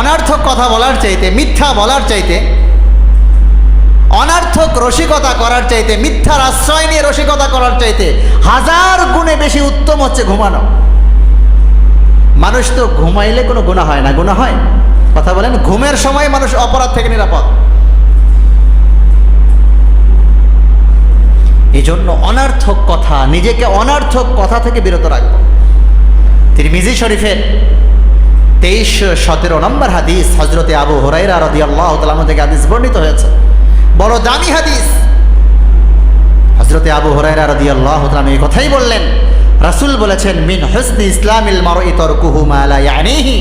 অনার্থক কথা বলার চাইতে, মিথ্যা বলার চাইতে, অনার্থক রসিকতা করার চাইতে, মিথ্যার আশ্রয় নিয়ে রসিকতা করার চাইতে হাজার গুণে বেশি উত্তম হচ্ছে ঘুমানো। মানুষ তো ঘুমাইলে কোনো গুণা হয় না, গুণা হয়। কথা বলেন, ঘুমের সময় মানুষ অপরাধ থেকে নিরাপদ। এই জন্য অনার্থক কথা, নিজেকে অনার্থক কথা থেকে বিরত রাখব। মিজি শরীফের তেইশ, সতেরো নম্বর হাদিস হজরতে আবু হরাইরা রদি আল্লাহ তালাম থেকে হাদিস বর্ণিত হয়েছে। বড় দামি হাদিস। হজরতে আবু হরাইরা রদি আল্লাহ তালাম এই কথাই বললেন, রাসুল বলেছেন, মিন হসনি ইসলামিল মারো ইতর কুহুমালা ইয়ানিহি।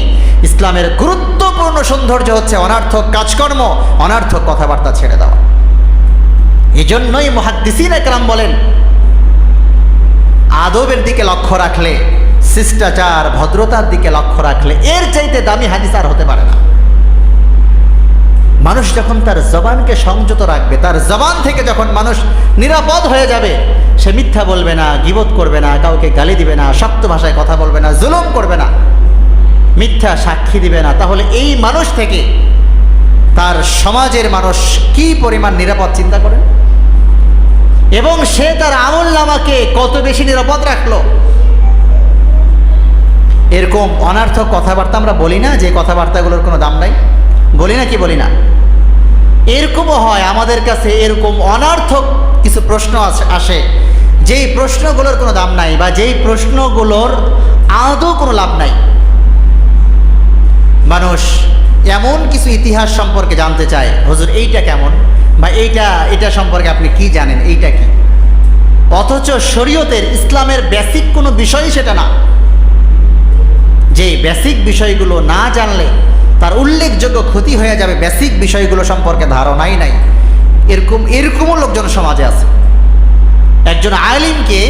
ইসলামের গুরুত্বপূর্ণ সৌন্দর্য হচ্ছে অনার্থক কাজকর্ম, অনার্থক কথাবার্তা ছেড়ে দেওয়া। এই জন্যই মহাদ্দিসিন একরাম বলেন, আদবের দিকে লক্ষ্য রাখলে শিষ্টাচার, ভদ্রতার দিকে লক্ষ্য রাখলে এর চাইতে দামি হাদিস আর হতে পারে না। মানুষ যখন তার জবানকে সংযত রাখবে, তার জবান থেকে যখন মানুষ নিরাপদ হয়ে যাবে, সে মিথ্যা বলবে না গিবত করবে না, কাউকে গালি দিবে না, শক্ত ভাষায় কথা বলবে না, জুলুম করবে না, মিথ্যা সাক্ষী দিবে না, তাহলে এই মানুষ থেকে তার সমাজের মানুষ কি পরিমাণ নিরাপদ চিন্তা করেন? এবং সে তার আমল নামাকে কত বেশি নিরাপদ রাখল? এরকম অনার্থক কথাবার্তা আমরা বলি না, যে কথাবার্তাগুলোর কোনো দাম নাই। বলি না কি বলি না? এরকমও হয় আমাদের কাছে এরকম অনার্থক কিছু প্রশ্ন আসে যেই প্রশ্নগুলোর কোনো দাম নাই বা যেই প্রশ্নগুলোর আদৌ কোনো লাভ নাই। মানুষ এমন কিছু ইতিহাস সম্পর্কে জানতে চায়, হজুর, এইটা কেমন? বা এইটা, এটা সম্পর্কে আপনি কি জানেন? এইটা কি? অথচ শরীয়তের ইসলামের বেসিক কোনো বিষয়ই সেটা না। যে বেসিক বিষয়গুলো না জানলে তার উল্লেখযোগ্য ক্ষতি হয়ে যাবে বেসিক বিষয়গুলো সম্পর্কে ধারণাই নাই। এরকম, এরকমও লোকজন সমাজে আছে। একজন আলিমকে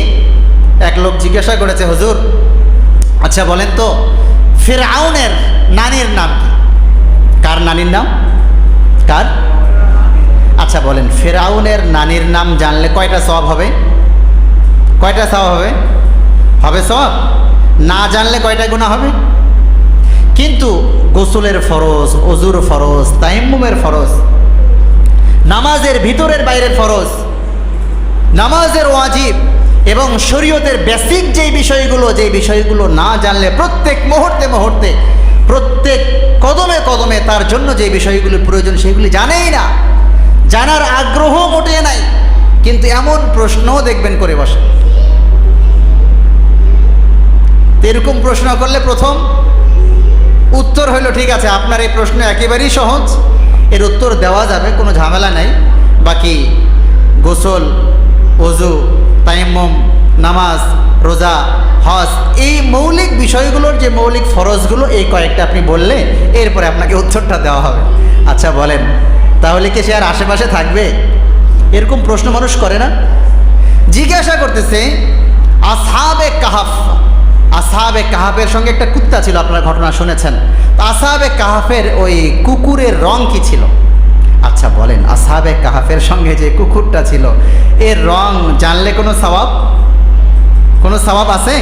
এক লোক জিজ্ঞাসা করেছে, হুজুর আচ্ছা বলেন তো ফেরাউনের নানির নাম কি? কার নানির নাম? কার? আচ্ছা বলেন ফেরাউনের নানির নাম জানলে কয়টা সব হবে? কয়টা সব হবে? হবে সব না জানলে কয়টা গুণা হবে? কিন্তু গোসলের ফরজ, অজুর ফরজ, তাইম্মুমের ফরজ, নামাজের ভিতরের বাইরের ফরজ, নামাজের ওয়াজিব এবং শরীয়তের বেসিক যেই বিষয়গুলো যে বিষয়গুলো না জানলে প্রত্যেক মুহূর্তে মুহূর্তে, প্রত্যেক কদমে কদমে তার জন্য যে বিষয়গুলো প্রয়োজন সেগুলি জানেই না। জানার আগ্রহ মোটে নাই। কিন্তু এমন প্রশ্নও দেখবেন করে বসে। এরকম প্রশ্ন করলে প্রথম উত্তর হইল ঠিক আছে, আপনার এই প্রশ্ন একেবারেই সহজ। এর উত্তর দেওয়া যাবে, কোনো ঝামেলা নাই। বাকি গোসল অজু তাইম্মম, নামাজ, রোজা, হজ, এই মৌলিক বিষয়গুলোর যে মৌলিক ফরজগুলো, এই কয়েকটা আপনি বললে এরপরে আপনাকে উত্তরটা দেওয়া হবে। আচ্ছা বলেন, তাহলে কি সে আর আশেপাশে থাকবে? এরকম প্রশ্ন মানুষ করে না। জিজ্ঞাসা করতেছে, আসহাবে কাহাফ? আসাহাবে কাহাফের সঙ্গে একটা কুত্তা ছিল, আপনারা ঘটনা শুনেছেন। তো আসাহাবে কাহাফের ওই কুকুরের রং কি ছিল? আচ্ছা বলেন, আসাহাবে কাহাফের সঙ্গে যে কুকুরটা ছিল, এর রং জানলে কোনো সবাব কোনো সবাব আছে?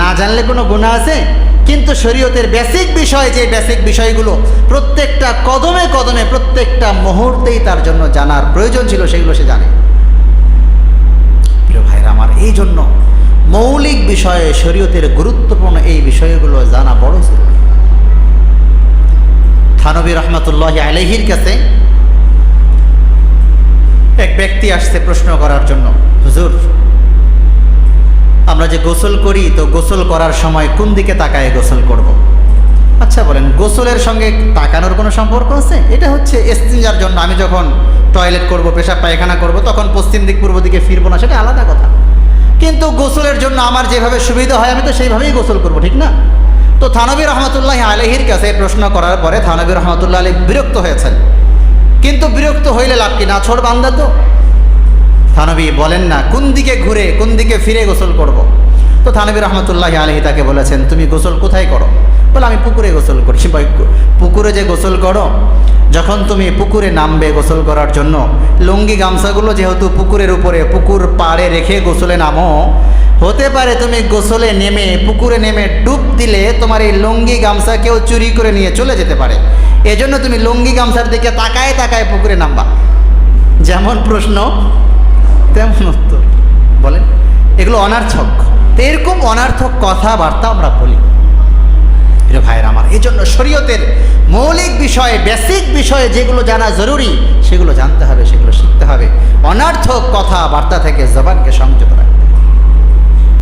না জানলে কোনো গুণা আছে? কিন্তু শরীয়তের বেসিক বিষয়, যে বেসিক বিষয়গুলো প্রত্যেকটা কদমে কদমে, প্রত্যেকটা মুহূর্তেই তার জন্য জানার প্রয়োজন ছিল, সেগুলো সে জানে। প্রিয় ভাইরা, আমার এই জন্য মৌলিক বিষয়ে শরীয়তের গুরুত্বপূর্ণ এই বিষয়গুলো জানা বড় জরুরি। থানবী রহমতুল্লাহ আলহির কাছে এক ব্যক্তি আসছে প্রশ্ন করার জন্য, হুজুর, আমরা যে গোসল করি তো গোসল করার সময় কোন দিকে তাকায় গোসল করব। আচ্ছা বলেন, গোসলের সঙ্গে তাকানোর কোনো সম্পর্ক আছে? এটা হচ্ছে এস্তিঞ্জার জন্য, আমি যখন টয়লেট করব, পেশাব পায়খানা করব, তখন পশ্চিম দিক পূর্ব দিকে ফিরবো না, সেটা আলাদা কথা। কিন্তু গোসলের জন্য আমার যেভাবে সুবিধা হয়, আমি তো সেইভাবেই গোসল করব, ঠিক না? তো থানবী রহমতুল্লাহ আলহির কাছে প্রশ্ন করার পরে থানবী রহমতুল্লাহ আলী বিরক্ত হয়েছেন। কিন্তু বিরক্ত হইলে লাভ কি? না ছোট বান্দা তো? থানবী বলেন না, কোন দিকে ঘুরে, কোন দিকে ফিরে গোসল করব। তো থানবী রহমতুল্লাহ আলহি তাকে বলেছেন, তুমি গোসল কোথায় করো? বলে আমি পুকুরে গোসল করি। পুকুরে যে গোসল করো, যখন তুমি পুকুরে নামবে গোসল করার জন্য, লুঙ্গি গামছাগুলো যেহেতু পুকুরের উপরে, পুকুর পাড়ে রেখে গোসলে নামো, হতে পারে তুমি গোসলে নেমে, পুকুরে নেমে ডুব দিলে তোমার এই লুঙ্গি গামছা কেউ চুরি করে নিয়ে চলে যেতে পারে। এজন্য তুমি লুঙ্গি গামছার দিকে তাকায় তাকায় পুকুরে নামবা। যেমন প্রশ্ন, তেমন উত্তর। বলেন, এগুলো অনার্থক। এরকম অনার্থক কথাবার্তা আমরা বলি। প্রিয় ভাইয়ের আমার এই জন্য শরীয়তের মৌলিক বিষয়ে বেসিক বিষয়ে যেগুলো জানা জরুরি, সেগুলো জানতে হবে, সেগুলো শিখতে হবে অনার্থক কথাবার্তা থেকে জবানকে সংযত রাখতে।